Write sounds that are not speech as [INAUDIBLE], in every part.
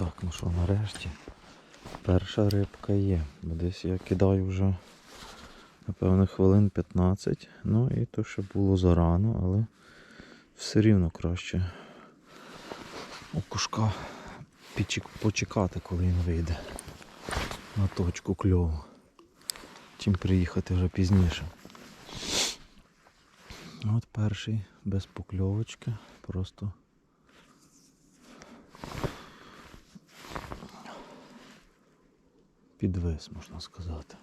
Ну що, нарешті перша рибка є. Десь я кидаю вже, напевно, хвилин 15. Ну і то ще було зарано, але все рівно краще у кушка почекати, коли він вийде на точку кльову, чим приїхати вже пізніше. От перший без покльовочки, просто підвис, можна сказати.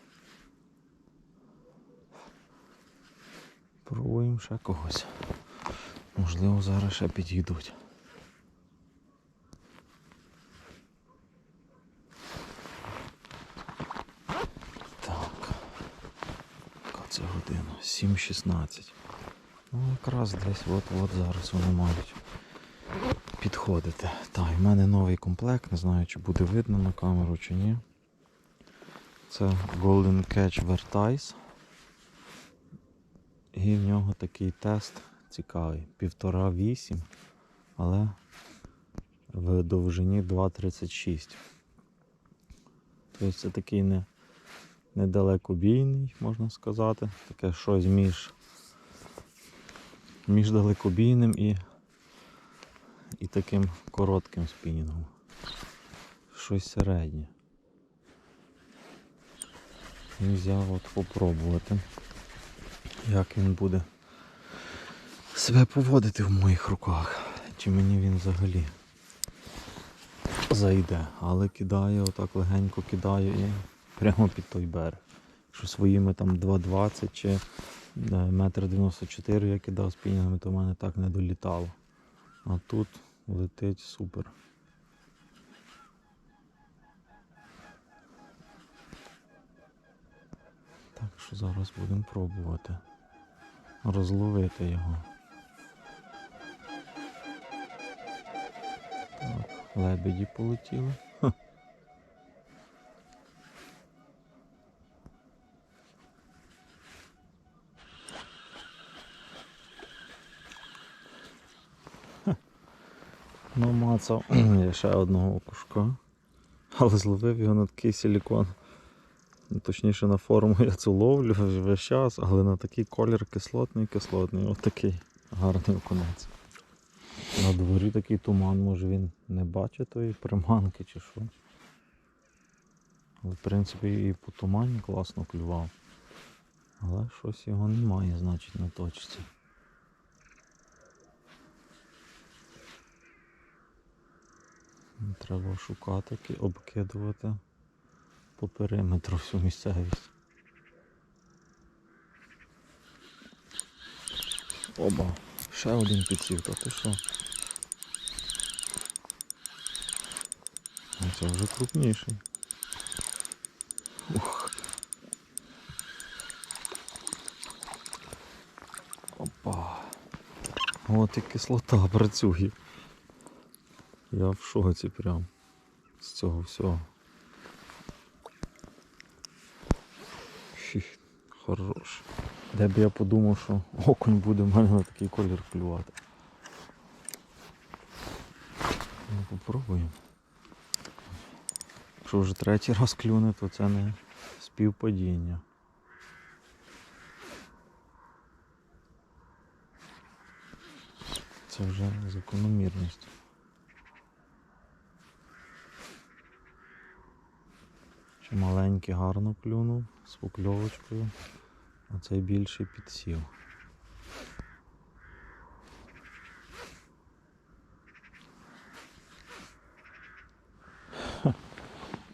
Пробуємо ще когось. Можливо, зараз ще підійдуть. Так. Яка це година? 7.16. Ну, якраз десь от-от зараз вони мають підходити. Так, і в мене новий комплект, не знаю, чи буде видно на камеру чи ні. Це Golden Catch Vertice. І в нього такий тест цікавий. Півтора вісім, але в довжині 2,36. Тобто це такий не, недалекобійний, можна сказати. Таке щось між, між далекобійним і, і таким коротким спінінгом. Щось середнє. Взяв от попробувати, як він буде себе поводити в моїх руках. Чи мені він взагалі зайде. Але кидає, отак легенько кидає і прямо під той берег. Що своїми там 2,20 чи е, метр 94 я кидав спінінгами, то в мене так не долітало. А тут летить супер. Так що зараз будемо пробувати розловити його. Так, лебеді полетіли. Ха. Ха. Ну, мацав я ще одного окушка, але зловив його на такий силікон. Точніше на форму я цю ловлю весь час, але на такий колір кислотний, кислотний. От такий гарний окунець. На дворі такий туман, може він не бачить тої приманки чи що. Але в принципі і по тумані класно клював. Але щось його немає, значить, на точці. Треба шукати, обкидувати по периметру всю місцевість. Оба, ще один підсів, та ти що? Це вже крупніший. Ух. Опа. От і кислота працює. Я в шоці прям з цього всього. Де б я подумав, що окунь буде в мене на такий колір клювати. Ну, попробуємо. Якщо вже третій раз клюне, то це не співпадіння. Це вже закономірність. Ще маленький гарно клюнув з покльовочкою, а цей більший підсів. Ха,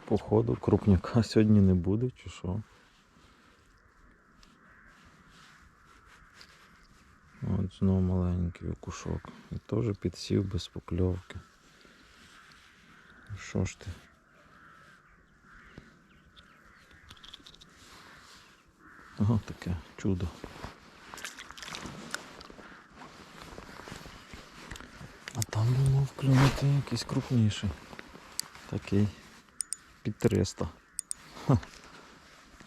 Походу крупняка сьогодні не буде, чи що? От знову маленький окушок. І теж підсів без покльовки. Що ж ти? Ага, таке чудо. А там думав клюнути якийсь крупніший. Такий під 300. Ха.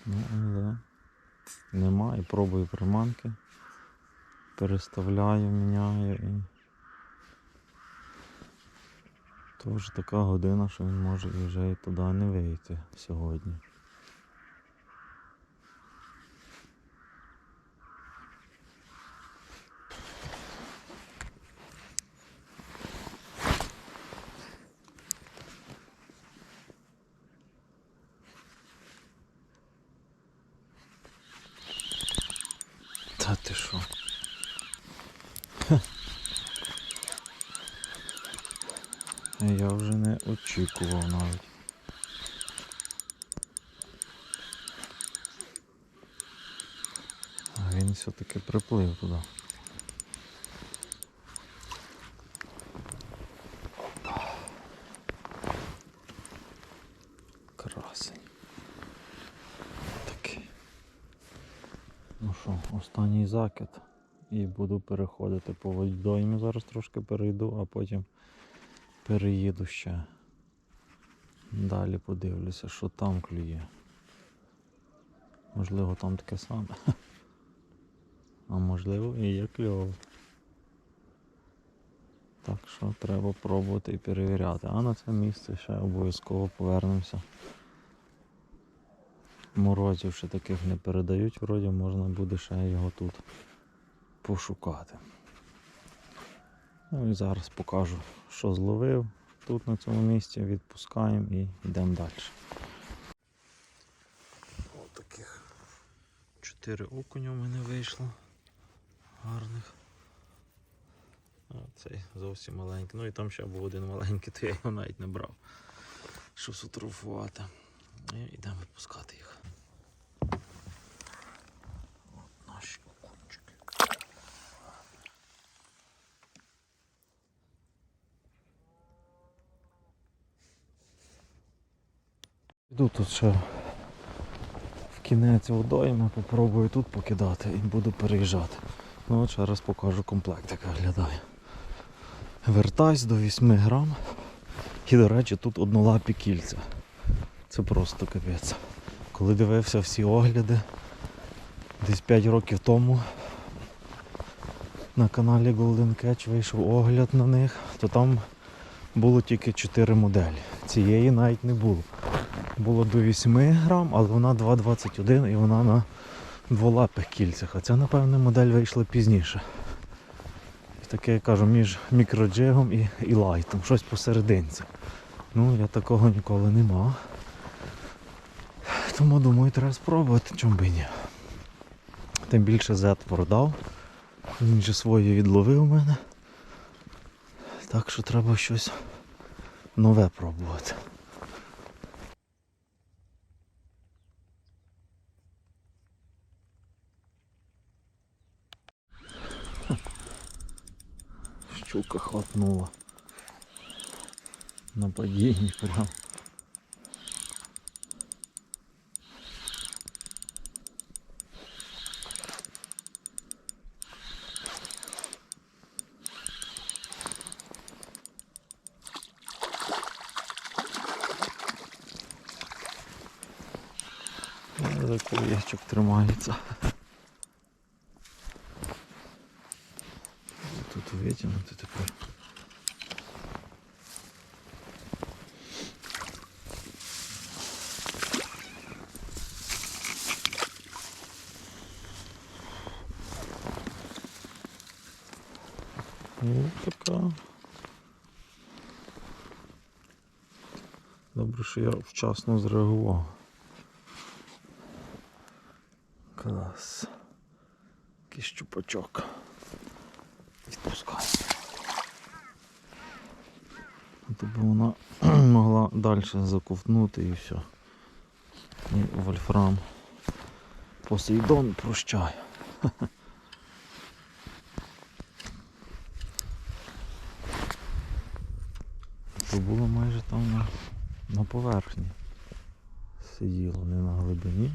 Ну, але немає, пробую приманки. Переставляю, міняю і То вже така година, що він може вже і туди не вийти сьогодні. Та ти що? Я вже не очікував навіть. А він все-таки приплив туди. Красень. Такий. Ну останній закид. І буду переходити по водоймі. Зараз трошки перейду, а потім переїду ще. Далі подивлюся, що там клює. Можливо, там таке саме. [LAUGHS] А можливо і є кльово. Так що треба пробувати і перевіряти. А на це місце ще обов'язково повернемося. Морозів ще таких не передають, вроді можна буде ще його тут пошукати. Ну і зараз покажу, що зловив тут на цьому місці, відпускаємо і йдемо далі. Ось таких чотири окуня в мене вийшло. Гарних. А цей зовсім маленький. Ну і там ще був один маленький, то я його навіть не брав. Щоб сфотографувати. І йдемо відпускати їх. Іду тут ще в кінець водойми, попробую тут покидати і буду переїжджати. Ну от ще раз покажу комплект, як виглядає. Вертайсь до 8 грам. І, до речі, тут однолапі кільця. Це просто капець. Коли дивився всі огляди, десь 5 років тому на каналі Golden Catch вийшов огляд на них, то там було тільки 4 моделі. Цієї навіть не було. Було до 8 грам, але вона 2,21 і вона на дволапих кільцях. А ця, напевне, модель вийшла пізніше. І таке, я кажу, між мікроджигом і, і лайтом, щось посерединці. Ну, я такого ніколи не мав. Тому думаю, треба спробувати, чому би ні. Тим більше Z продав. Він же своє відловив у мене. Так що треба щось нове пробувати. щука хватнула. На падении прям. Закур'ячок тримається. Тримається. Тут витягнути тепер. Ну, така. Добре, що я вчасно зреагував. Клас. Якийсь щупачок. Відпускаю. Тобто вона [CLEARS THROAT] могла далі заковтнути і все. І вольфрам. Посейдон прощай. То [LAUGHS] було майже там на, на поверхні. Сиділо не на глибині.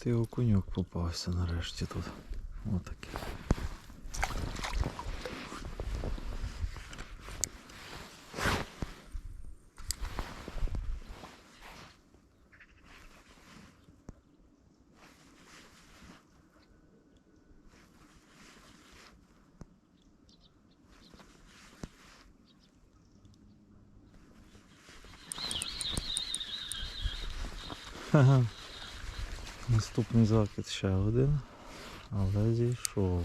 От і окуньок попався нарешті тут. Отакий. Ха-ха. Наступний закид ще один, але зійшов.